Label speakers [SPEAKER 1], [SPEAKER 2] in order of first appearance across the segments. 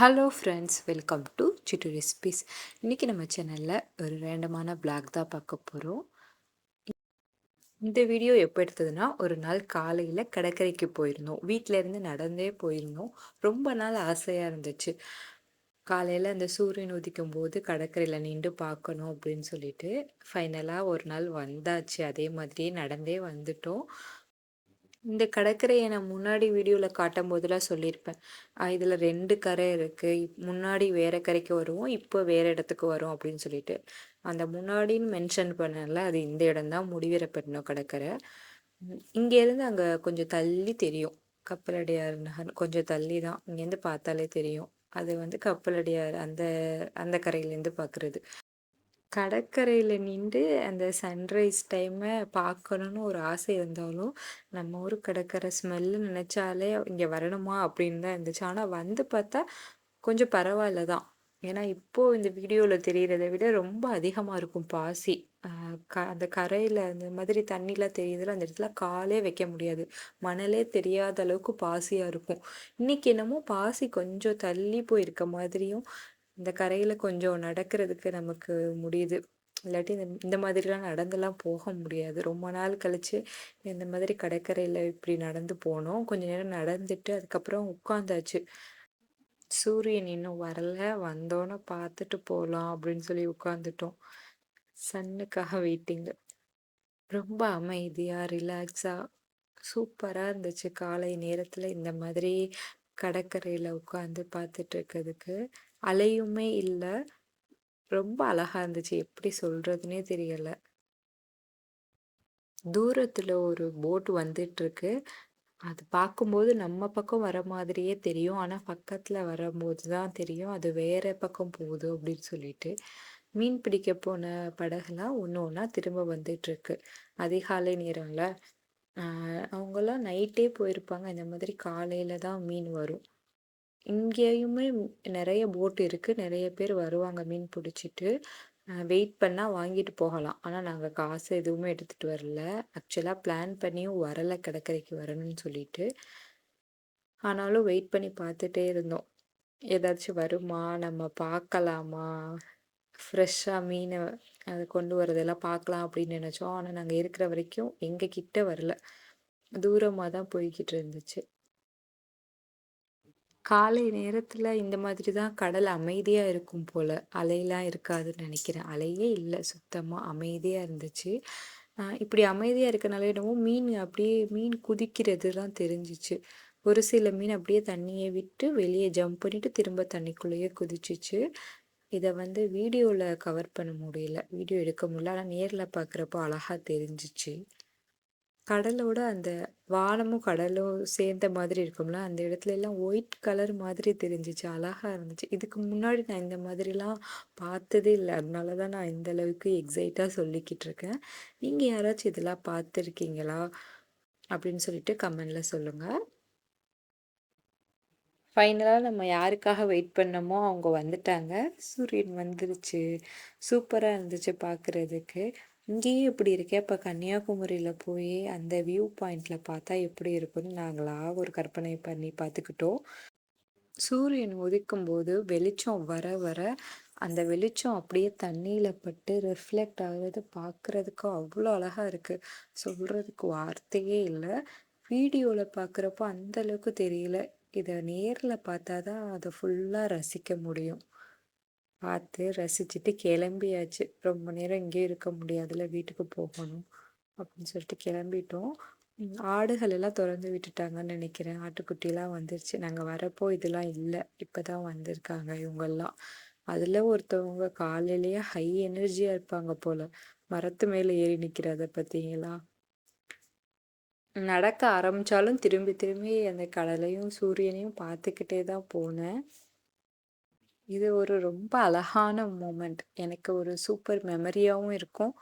[SPEAKER 1] Hello friends welcome to Chittu recipes இன்றைக்கி நம்ம சேனலில் ஒரு ரேண்டமான பிளாக் தான் பார்க்க போகிறோம் இந்த வீடியோ எப்போ எடுத்ததுன்னா ஒரு நாள் காலையில் கடற்கரைக்கு போயிருந்தோம். வீட்டிலேருந்து நடந்தே போயிருந்தோம். ரொம்ப நாள் ஆசையாக இருந்துச்சு. காலையில் அந்த சூரியன் உதிக்கும் போது கடற்கரையில் நின்று பார்க்கணும் அப்படின்னு சொல்லிட்டு ஃபைனலாக ஒரு நாள் வந்தாச்சு. அதே மாதிரியே நடந்தே வந்துட்டோம். இந்த கடற்கரையை நான் முன்னாடி வீடியோவில் காட்டும் போதெல்லாம் சொல்லியிருப்பேன் இதில் ரெண்டு கரை இருக்குது முன்னாடி வேறு கரைக்கு வருவோம். இப்போ வேறு இடத்துக்கு வரும். அப்படின்னு சொல்லிட்டு. அந்த முன்னாடின்னு மென்ஷன் பண்ணல. அது இந்த இடம்தான் முடிவீரப்பட்டினம் கடற்கரை. இங்கேருந்து அங்கே கொஞ்சம் தள்ளி தெரியும். கப்பலடியார் நகர் கொஞ்சம் தள்ளி தான். இங்கேருந்து பார்த்தாலே தெரியும். அது வந்து கப்பலடியார் அந்த அந்த கரையிலேருந்து பார்க்குறது. கடற்கரையில் நின்று அந்த சன்ரைஸ் டைமை பார்க்கணுன்னு ஒரு ஆசை இருந்தாலும் நம்ம ஊர் கடற்கரை ஸ்மெல்லு நினச்சாலே இங்கே வரணுமா அப்படின்னு தான் இருந்துச்சு. ஆனால் வந்து பார்த்தா கொஞ்சம் பரவாயில்ல தான். ஏன்னா இப்போது இந்த வீடியோவில் தெரிகிறத விட ரொம்ப அதிகமாக இருக்கும் பாசி. க அந்த கரையில் அந்த மாதிரி தண்ணிலாம் தெரியுதுல அந்த இடத்துல காலே வைக்க முடியாது. மணலே தெரியாத அளவுக்கு பாசியாக இருக்கும். இன்றைக்கி என்னமோ பாசி கொஞ்சம் தள்ளி போயிருக்க மாதிரியும் இந்த கரையில் கொஞ்சம் நடக்கிறதுக்கு நமக்கு முடியுது. இல்லாட்டி இந்த இந்த மாதிரிலாம் நடந்துலாம் போக முடியாது. ரொம்ப நாள் கழித்து இந்த மாதிரி கடற்கரையில் இப்படி நடந்து போனோம். கொஞ்ச நேரம் நடந்துட்டு அதுக்கப்புறம் உட்காந்தாச்சு. சூரியன் இன்னும் வரல. வந்தோன்னே பார்த்துட்டு போகலாம் அப்படின்னு சொல்லி உட்காந்துட்டோம். சன்னுக்காக வெயிட்டிங்கு ரொம்ப அமைதியாக ரிலாக்ஸாக சூப்பராக இருந்துச்சு. காலை நேரத்தில் இந்த மாதிரி கடற்கரையில் உட்காந்து பார்த்துட்டு இருக்கிறதுக்கு. அலையுமே இல்லை. ரொம்ப அழகா இருந்துச்சு. எப்படி சொல்றதுனே தெரியல. தூரத்துல ஒரு போட் வந்துட்டு இருக்கு அது பார்க்கும்போது நம்ம பக்கம் வர மாதிரியே தெரியும். ஆனால் பக்கத்தில் வரும்போது தான் தெரியும். அது வேற பக்கம் போகுது அப்படின்னு சொல்லிட்டு. மீன் பிடிக்க போன படகுலாம் ஒன்று ஒன்றா திரும்ப வந்துட்டுருக்கு. அதிகாலை நேரம்ல. அவங்கெல்லாம் நைட்டே போயிருப்பாங்க. இந்த மாதிரி காலையில தான் மீன் வரும். இங்கேயுமே நிறைய போட் இருக்கு. நிறைய பேர் வருவாங்க மீன் பிடிச்சிட்டு. வெயிட் பண்ணா வாங்கிட்டு போகலாம். ஆனா நாங்க காசு எதுவுமே எடுத்துட்டு வரல. ஆக்சுவலா பிளான் பண்ணியும் வரல கடற்கரைக்கு வரணும்னு சொல்லிட்டு. ஆனாலும் வெயிட் பண்ணி பார்த்துட்டே இருந்தோம். ஏதாச்சும் வருமா? நம்ம பார்க்கலாமா? ஃப்ரெஷ்ஷா மீன அத கொண்டு வரதெல்லாம் பார்க்கலாம் அப்படின்னு நினச்சோம் ஆனா நாங்க இருக்கிற வரைக்கும் எங்க கிட்ட வரல. தூரமா தான் போய்க்கிட்டு இருந்துச்சு. காலை நேரத்தில் இந்த மாதிரி தான் கடல் அமைதியாக இருக்கும் போல் அலையெல்லாம் இருக்காதுன்னு நினைக்கிறேன். அலையே இல்லை சுத்தமாக அமைதியாக இருந்துச்சு. இப்படி அமைதியாக இருக்கனால என்னவோ மீன் அப்படியே மீன் குதிக்கிறதுலாம் தெரிஞ்சுச்சு. ஒரு சில மீன் அப்படியே தண்ணியை விட்டு வெளியே ஜம்ப் பண்ணிட்டு திரும்ப தண்ணிக்குள்ளேயே குதிச்சிச்சு இதை வந்து வீடியோவில் கவர் பண்ண முடியல. வீடியோ எடுக்க முடியல. ஆனால் நேரில் பார்க்குறப்போ அழகாக தெரிஞ்சிச்சு கடலோட அந்த வானமும் கடலும் சேர்ந்த மாதிரி இருக்கும்ல, அந்த இடத்துல எல்லாம் ஒயிட் கலர் மாதிரி தெரிஞ்சுச்சு. அழகா இருந்துச்சு. இதுக்கு முன்னாடி நான் இந்த மாதிரிலாம் பார்த்ததே இல்ல. அதனால தான் நான் இந்த அளவுக்கு எக்ஸைட்டா சொல்லிக்கிட்டு இருக்கேன். நீங்க யாராச்சும் இதெல்லாம் பார்த்துருக்கீங்களா? அப்படின்னு சொல்லிட்டு கமெண்ட்ல சொல்லுங்க. ஃபைனலா நம்ம யாருக்காக வெயிட் பண்ணோமோ அவங்க வந்துட்டாங்க. சூரியன் வந்துருச்சு. சூப்பரா இருந்துச்சு பார்க்குறதுக்கு. இங்கேயும் இப்படி இருக்கே. இப்போ கன்னியாகுமரியில் போய் அந்த வியூ பாயிண்டில் பார்த்தா எப்படி இருக்கும்னு நாங்களா ஒரு கற்பனை பண்ணி பார்த்துக்கிட்டோம். சூரியன் உதிக்கும் போது வெளிச்சம் வர வர அந்த வெளிச்சம் அப்படியே தண்ணியில் பட்டு ரிஃப்ளெக்ட் ஆகுறது பார்க்குறதுக்கு அவ்வளோ அழகாக இருக்குது சொல்கிறதுக்கு வார்த்தையே இல்லை. வீடியோவில் பார்க்குறப்போ அந்த அளவுக்கு தெரியல. இதை நேரில் பார்த்தா தான் அதை ஃபுல்லாக ரசிக்க முடியும். பார்த்து ரசிச்சுட்டு கிளம்பியாச்சு. ரொம்ப நேரம் இங்கேயே இருக்க முடியாதுல வீட்டுக்கு போகணும் அப்படின்னு சொல்லிட்டு கிளம்பிட்டோம். ஆடுகள் எல்லாம் திறந்து விட்டுட்டாங்கன்னு நினைக்கிறேன். ஆட்டுக்குட்டிலாம் வந்துருச்சு. நாங்கள் வரப்போ இதெல்லாம் இல்லை. இப்போ தான் வந்திருக்காங்க இவங்கெல்லாம். அதில் ஒருத்தவங்க காலையிலேயே ஹை எனர்ஜியாக இருப்பாங்க போல். மரத்து மேலே ஏறி நிற்கிறத பார்த்தீங்களா? நடக்க ஆரம்பித்தாலும் திரும்பி திரும்பி அந்த கடலையும் சூரியனையும் பார்த்துக்கிட்டே தான் போனேன். இது ஒரு ரொம்ப அழகான மூமெண்ட். எனக்கு ஒரு சூப்பர் மெமரியாகவும் இருக்கும்.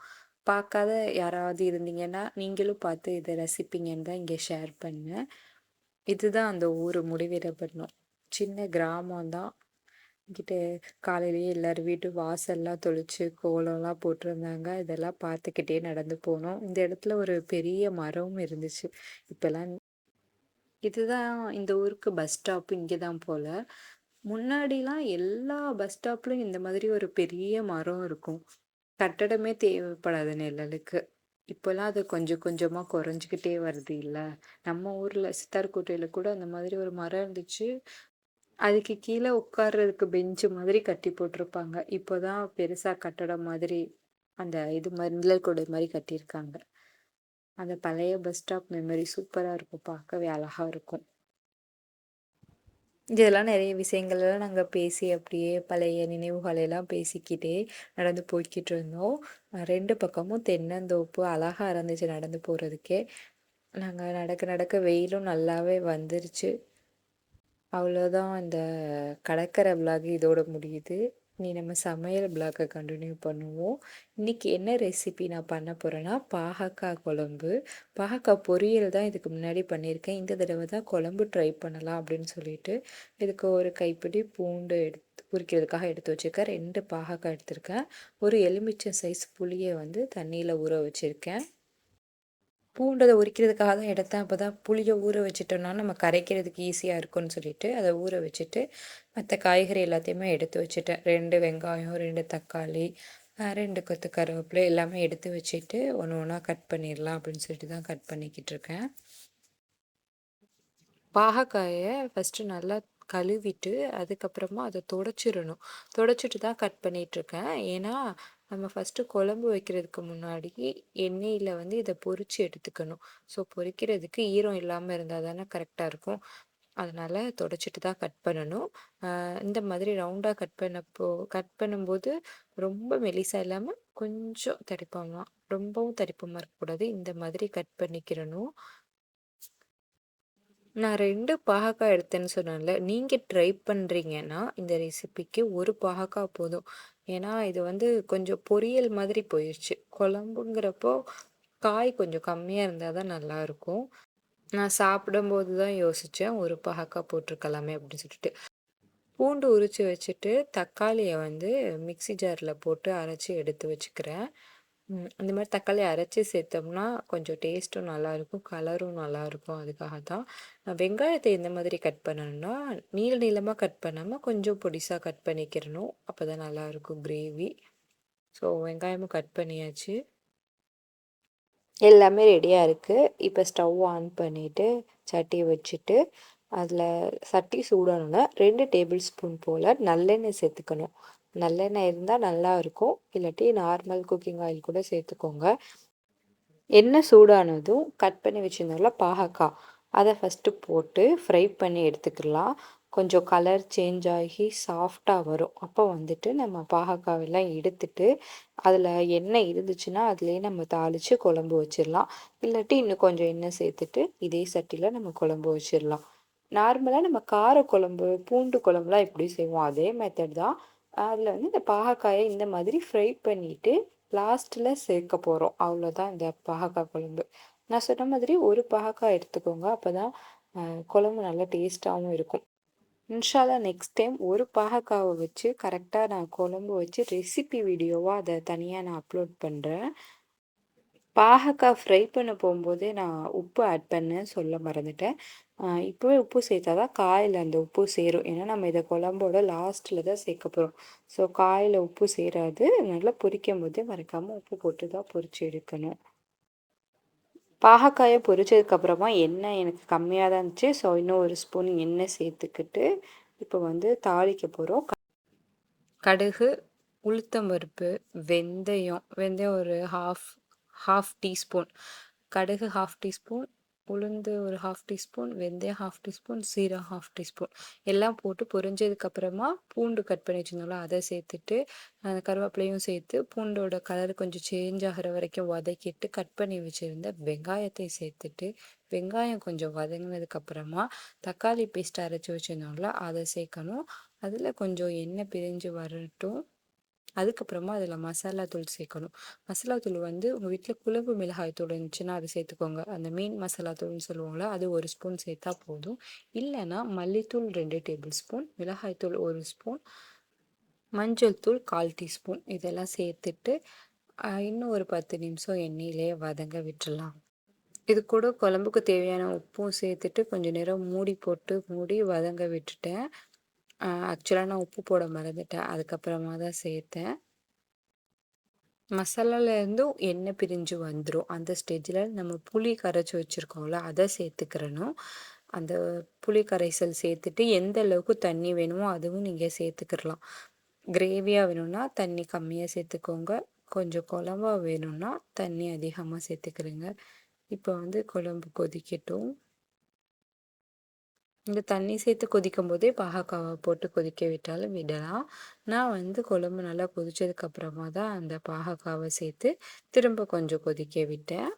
[SPEAKER 1] பார்க்காத யாராவது இருந்தீங்கன்னா, நீங்களும் பார்த்து இதை ரசிப்பீங்கன்னு தான் இங்கே ஷேர் பண்ணேன். இதுதான் அந்த ஊர் முடிவீரப்பட்டினம். சின்ன கிராமம் தான். இங்கிட்ட காலையிலேயே எல்லாரும் வீட்டு வாசல்லாம் தொளிச்சு, கோலம்லாம் போட்டிருந்தாங்க. இதெல்லாம் பார்த்துக்கிட்டே நடந்து போனோம். இந்த இடத்துல ஒரு பெரிய மரமும் இருந்துச்சு. இப்போல்லாம் இதுதான் இந்த ஊருக்கு பஸ் ஸ்டாப் இங்கே தான் போல. முன்னாடிலாம் எல்லா பஸ் ஸ்டாப்லையும் இந்த மாதிரி ஒரு பெரிய மரம் இருக்கும். கட்டடமே தேவைப்படாது நிழலுக்கு. இப்போல்லாம் அது கொஞ்சம் கொஞ்சமாக குறைஞ்சுக்கிட்டே வருது இல்லை நம்ம ஊரில் சித்தார்கோட்டையில் கூட அந்த மாதிரி ஒரு மரம் இருந்துச்சு. அதுக்கு கீழே உட்கார்றதுக்கு பெஞ்சு மாதிரி கட்டி போட்டிருப்பாங்க. இப்போ தான் பெருசாக கட்டடம் மாதிரி அந்த இது மாதிரி நிழல் கொடை மாதிரி கட்டியிருக்காங்க. அந்த பழைய பஸ் ஸ்டாப் மெமரி சூப்பராக இருக்கும். பார்க்கவே அழகாக இருக்கும். இதெல்லாம் நிறைய விஷயங்கள்லாம் நாங்கள் பேசி அப்படியே பழைய நினைவுகளையெல்லாம் பேசிக்கிட்டே நடந்து போய்க்கிட்டு இருந்தோம். ரெண்டு பக்கமும் தென்னந்தோப்பு அழகாக இருந்துச்சு நடந்து போகிறதுக்கே நாங்கள் நடக்க நடக்க வெயிலும் நல்லாவே வந்துருச்சு. அவ்வளோதான் இந்த கடற்கரை விலாகு இதோட முடியுது. இனி நம்ம சமையல் பிளாக்கை கண்டினியூ பண்ணுவோம். இன்னைக்கு என்ன ரெசிபி நான் பண்ண போகிறேன்னா பாகக்காய் குழம்பு. பாகக்காய் பொரியல் தான் இதுக்கு முன்னாடி பண்ணியிருக்கேன். இந்த தடவை தான் குழம்பு ட்ரை பண்ணலாம் அப்படின்னு சொல்லிட்டு, இதுக்கு ஒரு கைப்பிடி பூண்டு எடுத்து உரிக்கிறதுக்காக எடுத்து வச்சுருக்கேன் ரெண்டு பாகக்காய் எடுத்திருக்கேன். ஒரு எலுமிச்சை சைஸ் புளியை வந்து தண்ணியில் ஊற வச்சுருக்கேன் பூண்டதை உரிக்கிறதுக்காக தான் எடுத்தேன். அப்பதான் புளியை ஊற வச்சிட்டோம்னா நம்ம கரைக்கிறதுக்கு ஈஸியாக இருக்கும்னு சொல்லிட்டு, அதை ஊற வச்சுட்டு, மற்ற காய்கறி எல்லாத்தையுமே எடுத்து வச்சுட்டேன். ரெண்டு வெங்காயம், ரெண்டு தக்காளி, ரெண்டு கொத்து கருவேப்பிலை எல்லாமே எடுத்து வச்சுட்டு, ஒன்று ஒன்றா கட் பண்ணிடலாம் அப்படின்னு சொல்லிட்டு தான் கட் பண்ணிக்கிட்டு இருக்கேன். பாகக்காயை ஃபஸ்ட்டு நல்லா கழுவிட்டு, அதுக்கப்புறமா அதை தொடச்சிடணும் தொடச்சிட்டு தான் கட் பண்ணிகிட்ருக்கேன் ஏன்னா, நம்ம ஃபர்ஸ்ட்டு குழம்பு வைக்கிறதுக்கு முன்னாடி எண்ணெயில் வந்து இதை பொறிச்சு எடுத்துக்கணும். ஸோ பொறிக்கிறதுக்கு ஈரம் இல்லாமல் இருந்தால் தானே கரெக்டாக இருக்கும். அதனால் தொடச்சிட்டு தான் கட் பண்ணணும். இந்த மாதிரி ரவுண்டாக கட் பண்ணப்போ கட் பண்ணும்போது ரொம்ப மெலிசாக இல்லாமல் கொஞ்சம் தடிப்பமாக ரொம்பவும் தடிப்பமாக இருக்கக்கூடாது. இந்த மாதிரி கட் பண்ணிக்கிறணும். நான் ரெண்டு பாகக்காய் எடுத்தேன்னு சொன்னேன்ல. நீங்கள் ட்ரை பண்ணுறீங்கன்னா இந்த ரெசிபிக்கு ஒரு பாகக்காய் போதும். ஏன்னா, இது வந்து கொஞ்சம் பொரியல் மாதிரி போயிடுச்சு குழம்புங்கிறப்போ காய் கொஞ்சம் கம்மியாக இருந்தால் தான் நல்லாயிருக்கும். நான் சாப்பிடும்போது தான் யோசித்தேன் ஒரு பாகக்காய் போட்டிருக்கலாமே அப்படின்னு சொல்லிட்டு. பூண்டு உரித்து வச்சுட்டு, தக்காளியை வந்து மிக்ஸி ஜாரில் போட்டு அரைச்சி எடுத்து வச்சுக்கிறேன். ம் மாதிரி தக்காளி அரைச்சி சேர்த்தோம்னா, கொஞ்சம் டேஸ்ட்டும் நல்லாயிருக்கும். கலரும் நல்லாயிருக்கும். அதுக்காக தான். வெங்காயத்தை எந்த மாதிரி கட் பண்ணணும்னா, நீள நீளமாக கட் பண்ணாமல் கொஞ்சம் பொடிசாக கட் பண்ணிக்கிறணும். அப்பதான் நல்லாயிருக்கும் கிரேவி. ஸோ வெங்காயமும் கட் பண்ணியாச்சு. எல்லாமே ரெடியாக இருக்குது இப்போ ஸ்டவ் ஆன் பண்ணிவிட்டு சட்டி வச்சுட்டு, அதில் சட்டி சூடானோனே 2 டேபிள் ஸ்பூன் போல் நல்லெண்ணெய் சேர்த்துக்கணும். நல்லெண்ணெய் இருந்தா நல்லாயிருக்கும். இல்லாட்டி நார்மல் குக்கிங் ஆயில் கூட சேர்த்துக்கோங்க. எண்ணெய் சூடானதும் கட் பண்ணி வச்சிருந்தோம்ல பாகக்காய், அதை ஃபஸ்ட்டு போட்டு ஃப்ரை பண்ணி எடுத்துக்கலாம். கொஞ்சம் கலர் சேஞ்ச் ஆகி சாஃப்டாக வரும். அப்போ வந்துட்டு நம்ம பாகக்காவெல்லாம் எடுத்துட்டு, அதில் எண்ணெய் இருந்துச்சுன்னா, அதுலேயே நம்ம தாளித்து குழம்பு வச்சிடலாம் இல்லாட்டி இன்னும் கொஞ்சம் எண்ணெய் சேர்த்துட்டு, இதே சட்டியில் நம்ம குழம்பு வச்சிடலாம் நார்மலாக நம்ம கார குழம்பு, பூண்டு குழம்புலாம் எப்படி செய்வோம்? அதே மெத்தட் தான். அதில் வந்து இந்த பாகக்காயை இந்த மாதிரி ஃப்ரை பண்ணிவிட்டு லாஸ்ட்டில் சேர்க்க போகிறோம் அவ்வளோதான் இந்த பாகக்காய் குழம்பு. நான் சொன்ன மாதிரி ஒரு பாகக்காய் எடுத்துக்கோங்க. அப்போ தான் குழம்பு நல்லா டேஸ்ட்டாகவும் இருக்கும். இன்ஷாலா நெக்ஸ்ட் டைம் ஒரு பாகக்காவை வச்சு கரெக்டாக நான் குழம்பு வச்சு ரெசிபி வீடியோவாக அதை தனியாக நான் அப்லோட் பண்ணுறேன் பாகக்காய் ஃப்ரை பண்ண போகும்போதே நான் உப்பு ஆட் பண்ணேன் சொல்ல மறந்துட்டேன். இப்போவே உப்பு சேர்த்தா தான் காயில் அந்த உப்பு சேரும். ஏன்னா, நம்ம இதை குழம்போட லாஸ்ட்டில் தான் சேர்க்க போகிறோம் ஸோ காயில் உப்பு சேராது. நல்லா பொரிக்கும்போதே மறைக்காமல் உப்பு போட்டு தான் பொரிச்சு எடுக்கணும். பாகக்காயை பொரிச்சதுக்கப்புறமா எண்ணெய் எனக்கு கம்மியாக தான் இருந்துச்சு. ஸோ இன்னும் ஒரு ஸ்பூன் எண்ணெய் சேர்த்துக்கிட்டு, இப்போ வந்து தாளிக்க போகிறோம் கடுகு, உளுத்தம் பருப்பு, வெந்தயம் வெந்தயம் ஒரு ஹாஃப் ஹாஃப் டீஸ்பூன். கடுகு ஹாஃப் டீஸ்பூன், உளுந்து ஒரு ஹாஃப் டீஸ்பூன், வெந்தயம் ஹாஃப் டீஸ்பூன், சீரகம் ஹாஃப் டீஸ்பூன் எல்லாம் போட்டு பொரிஞ்சதுக்கப்புறமா பூண்டு கட் பண்ணி வச்சிருந்தோம்ல, அதை சேர்த்துட்டு, அந்த கருவேப்பிலையும் சேர்த்து பூண்டோட கலர் கொஞ்சம் சேஞ்ச் ஆகிற வரைக்கும் வதக்கிட்டு, கட் பண்ணி வச்சுருந்த வெங்காயத்தை சேர்த்துட்டு, வெங்காயம் கொஞ்சம் வதங்கினதுக்கப்புறமா, தக்காளி பேஸ்ட் அரைச்சி வச்சுருந்தோம்ல அதை சேர்க்கணும். அதில் கொஞ்சம் எண்ணெய் பிரிஞ்சு வரட்டும். அதுக்கப்புறமா அதில் மசாலா தூள் சேர்க்கணும். மசாலா தூள் வந்து உங்கள் வீட்டில் குழம்பு மிளகாய் தூள் இருந்துச்சுன்னா, அது சேர்த்துக்கோங்க. அந்த மீன் மசாலா தூள்னு சொல்லுவாங்களா அது ஒரு ஸ்பூன் சேர்த்தா போதும். இல்லைன்னா மல்லித்தூள் ரெண்டு டேபிள் ஸ்பூன், மிளகாய் தூள் ஒரு ஸ்பூன், மஞ்சள் தூள் 1/4 டீஸ்பூன் இதெல்லாம் சேர்த்துட்டு, இன்னும் ஒரு 10 நிமிஷம் எண்ணெயிலே வதங்க விட்டுறலாம். இது கூட குழம்புக்கு தேவையான உப்பும் சேர்த்துட்டு, கொஞ்சம் நேரம் மூடி போட்டு மூடி வதங்க விட்டுட்டேன். ஆக்சுவலாக நான் உப்பு போட மறந்துட்டேன். அதுக்கப்புறமா தான் சேர்த்தேன். மசாலாலேருந்தும் எண்ணெய் பிரிஞ்சு வந்துடும் அந்த ஸ்டேஜில் நம்ம புளி கரைச்சி வச்சுருக்கோம்ல அதை சேர்த்துக்கிறணும். அந்த புளி கரைசல் சேர்த்துட்டு எந்த அளவுக்கு தண்ணி வேணுமோ அதுவும் நீங்கள் சேர்த்துக்கிடலாம். கிரேவியாக வேணும்னா தண்ணி கம்மியாக சேர்த்துக்கோங்க. கொஞ்சம் குழம்பா வேணும்னா தண்ணி அதிகமாக சேர்த்துக்கிறேங்க. இப்போ வந்து குழம்பு கொதிக்கட்டும். இந்த தண்ணி சேர்த்து கொதிக்கும் போதே பாகக்காவை போட்டு கொதிக்க விட்டாலும் விடலாம். நான் வந்து குழம்பு நல்லா கொதிச்சதுக்கப்புறமா தான் அந்த பாகக்காவை சேர்த்து திரும்ப கொஞ்சம் கொதிக்க விட்டேன்.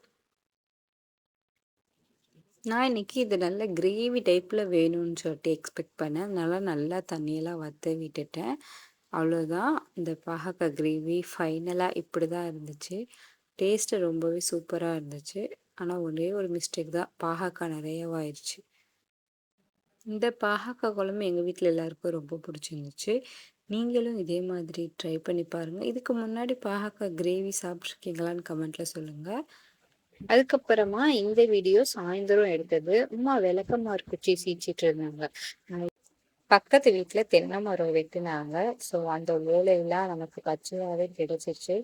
[SPEAKER 1] நான் இன்னைக்கு இது நல்ல கிரேவி டைப்பில் வேணும்னு சொல்லிட்டு எக்ஸ்பெக்ட் பண்ணேன். அதனால நல்லா தண்ணியெல்லாம் வற்ற விட்டுட்டேன். அவ்வளோதான் இந்த பாகக்காய் கிரேவி ஃபைனலாக இப்படி தான் இருந்துச்சு. டேஸ்ட்டு ரொம்பவே சூப்பராக இருந்துச்சு. ஆனால் ஒரே ஒரு மிஸ்டேக் தான். பாகக்காய் நிறையவாயிருச்சு. இந்த பாகக்காய் குழம்பு எங்கள் வீட்டில் எல்லாருக்கும் ரொம்ப பிடிச்சிருந்துச்சு. நீங்களும் இதே மாதிரி ட்ரை பண்ணி பாருங்கள் இதுக்கு முன்னாடி பாகக்காய் கிரேவி சாப்பிட்ருக்கீங்களான்னு கமெண்ட்டில் சொல்லுங்கள் அதுக்கப்புறமா இந்த வீடியோ சாயந்தரம் எடுத்தது. அம்மா விளக்கமாறு குச்சி சீச்சிட்டு இருந்தாங்க. பக்கத்து வீட்டில் தென்னை மரம் வெட்டினாங்க. ஸோ அந்த ஓலையெல்லாம் நமக்கு பச்சையாகவே கிடைச்சிச்சு.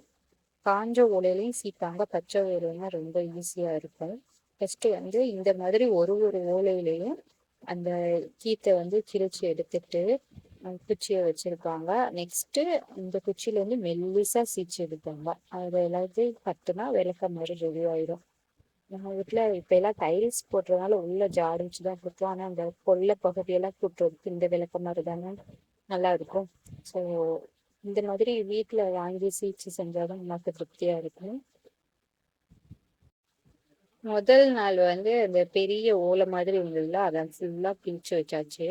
[SPEAKER 1] காஞ்ச ஓலையிலையும் சீப்பாங்க. பச்சை ஓலைன்னா ரொம்ப ஈஸியாக இருக்கும். ஃபஸ்ட்டு வந்து இந்த மாதிரி ஒரு ஒரு ஓலையிலையும் அந்த கீத்தை வந்து கிழிச்சு எடுத்துட்டு குச்சியை வச்சிருப்பாங்க. நெக்ஸ்ட்டு இந்த குச்சியில வந்து மெல்லிசா சீச்சு எடுப்பாங்க. அது எல்லாத்தையும் பத்துனா விளக்க மாதிரி ரெடி ஆயிடும். நம்ம வீட்டுல இப்ப எல்லாம் டைல்ஸ் போட்டுறதுனால உள்ள ஜாடி வச்சுதான் குத்துவோம். ஆனா அந்த கொள்ளை பகுதியெல்லாம் கூட்டுறதுக்கு இந்த விளக்க மாதிரி தானே நல்லா இருக்கும். ஸோ இந்த மாதிரி வீட்டுல வாங்கி சீச்சு செஞ்சாதான் நமக்கு திருப்தியா இருக்கும். முதல் நாள் வந்து அந்த பெரிய ஓலை மாதிரி இருந்ததுல அதை ஃபுல்லா கிழிச்சு வச்சாச்சு.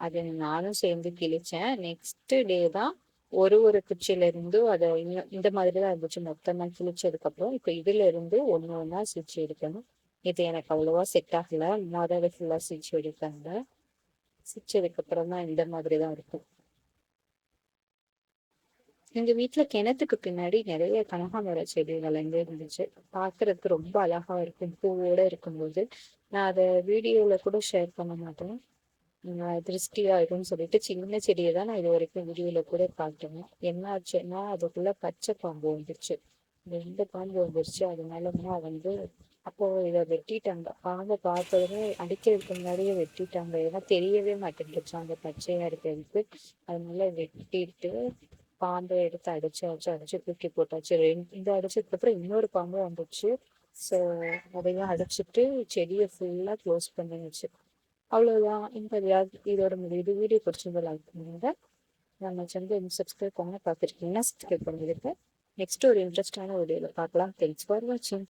[SPEAKER 1] அதை நானும் சேர்ந்து கிழிச்சேன். நெக்ஸ்ட் டே தான் ஒரு ஒரு குச்சியில இருந்தும் அதை இன்னும் இந்த மாதிரி தான் இருந்துச்சு. மொத்தமா கிழிச்சதுக்கு அப்புறம் இப்ப இதுல இருந்து ஒன்று ஒன்றா சுவிட்ச் எடுக்கணும். இது எனக்கு அவ்வளோவா செட் ஆகல. முதல்ல ஃபுல்லாக சிரிச்சு எடுத்தாங்க சிரிச்சதுக்கப்புறம் தான் இந்த மாதிரி தான் இருக்கும். எங்க வீட்டுல கிணத்துக்கு பின்னாடி நிறைய கனகாமர செடி வளர்ந்து இருந்துச்சு பாக்குறதுக்கு ரொம்ப அழகா இருக்கும். பூவோட இருக்கும்போது. நான் அதை வீடியோல கூட ஷேர் பண்ண மாட்டேன். திருஷ்டி இருக்கும்னு சொல்லிட்டு சின்ன செடியை தான் நான் இது வரைக்கும் வீடியோல கூட பார்த்தேன் என்ன ஆச்சுன்னா அதுக்குள்ள பச்சை பாம்பு வந்துருச்சு. ரெண்டு பாம்பு வந்துருச்சு. அதனால வந்து அப்போ இதை வெட்டிட்டாங்க. பாம்பை பார்த்ததுமே அடிக்கிறதுக்கு முன்னாடியே வெட்டிட்டாங்க. ஏன்னா தெரியவே மாட்டேங்குச்சு அந்த பச்சையா இருக்கிறதுக்கு. அதனால வெட்டிட்டு பாம்பை எடுத்து அடிச்சு அடிச்சு அடிச்சு தூக்கி போட்டாச்சு. ரெண்டு இந்த அடிச்சதுக்கு அப்புறம் இன்னொரு பாம்பு வந்துச்சு. ஸோ அதையும் அடிச்சுட்டு செடியை ஃபுல்லா க்ளோஸ் பண்ணிடுச்சு அவ்வளோதான் இந்த இதோட முடிவு வீடியோ பிடிச்சிருந்தா லைக் பண்ணுங்க. நம்ம சேனல் சப்ஸ்கிரைப் பண்ண பார்த்துருக்கீங்கன்னா சப்ஸ்கிரைப் பண்ணிருக்கேன் நெக்ஸ்ட் ஒரு இன்ட்ரெஸ்டான வீடியோவில் பார்க்கலாம். தேங்க்ஸ் ஃபார் வாட்சிங்